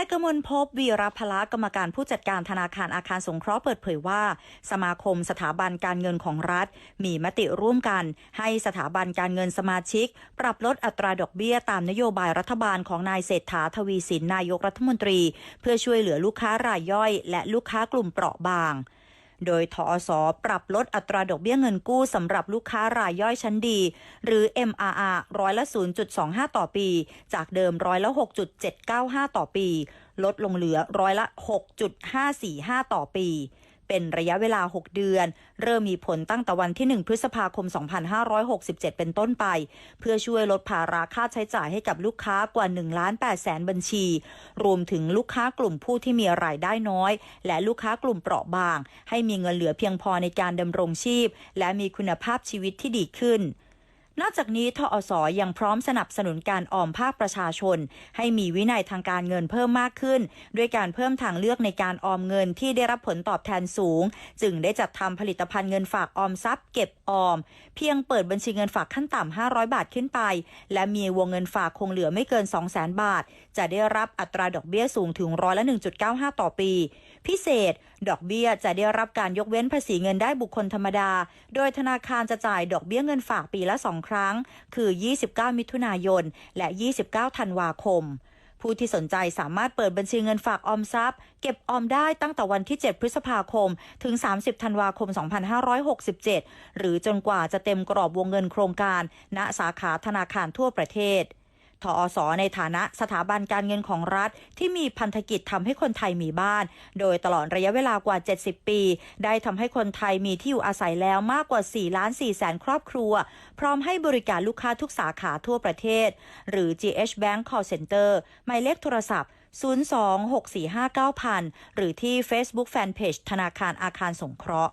นายกมลพบวีรพละกรรมการผู้จัดการธนาคารอาคารสงเคราะห์เปิดเผยว่า สมาคมสถาบันการเงินของรัฐ มีมติร่วมกัน ให้สถาบันการเงินสมาชิก ปรับลดอัตราดอกเบี้ยตามนโยบายรัฐบาลของนายเศรษฐาทวีสินนายกรัฐมนตรี เพื่อช่วยเหลือลูกค้ารายย่อย และลูกค้ากลุ่มเปราะบาง โดยทอสปรับลดอัตราดอกเบี้ยเงินกู้สำหรับลูกค้ารายย่อยชั้นดี หรือ MRR ร้อยละ 0.25 ต่อปี จากเดิมร้อยละ 6.795 ต่อปี ลดลงเหลือร้อยละ 6.545 ต่อปี เป็นระยะเวลา 6 เดือน เริ่มมีผลตั้งแต่วันที่ 1 พฤษภาคม 2567 เป็นต้นไป เพื่อช่วยลดภาระค่าใช้จ่ายให้กับลูกค้ากว่า1ล้าน8แสนบัญชี รวมถึงลูกค้ากลุ่มผู้ที่มีรายได้น้อย และลูกค้ากลุ่มเปราะบาง ให้มีเงินเหลือเพียงพอในการดำรงชีพ และมีคุณภาพชีวิตที่ดีขึ้น นอกจากนี้ทอสยังพร้อมสนับสนุนการออมภาคประชาชน ให้มีวินัยทางการเงินเพิ่มมากขึ้น ด้วยการเพิ่มทางเลือกในการออมเงินที่ได้รับผลตอบแทนสูง จึงได้จัดทำผลิตภัณฑ์เงินฝากออมทรัพย์เก็บออม เพียงเปิดบัญชีเงินฝากขั้นต่ำ 500 บาทขึ้นไป และมีวงเงินฝากคงเหลือไม่เกิน 200,000 บาท จะได้รับอัตราดอกเบี้ยสูงถึงร้อยละ 1.95 ต่อปี พิเศษ ดอกเบี้ยจะได้รับการยกเว้นภาษีเงินได้บุคคลธรรมดา โดยธนาคารจะจ่ายดอกเบี้ยเงินฝากปีละ2ครั้ง คือ 29 มิถุนายน และ 29 ธันวาคม ผู้ที่สนใจสามารถเปิดบัญชีเงินฝากออมทรัพย์ เก็บออมได้ตั้งแต่วันที่ 7 พฤษภาคม ถึง 30 ธันวาคม 2567 หรือจนกว่าจะเต็มกรอบวงเงินโครงการ ณ สาขาธนาคารทั่วประเทศ ทอสในฐานะสถาบันการเงินของรัฐ ที่มีพันธกิจทำให้คนไทยมีบ้าน โดยตลอดระยะเวลากว่า 70 ปี ได้ทำให้คนไทยมีที่อยู่อาศัยแล้วมากกว่า4ล้าน4แสนครอบครัว พร้อมให้บริการลูกค้าทุกสาขาทั่วประเทศ หรือ GH Bank Call Center หมายเลขโทรศัพท์ 026459000 หรือที่ Facebook Fanpage ธนาคารอาคารสงเคราะห์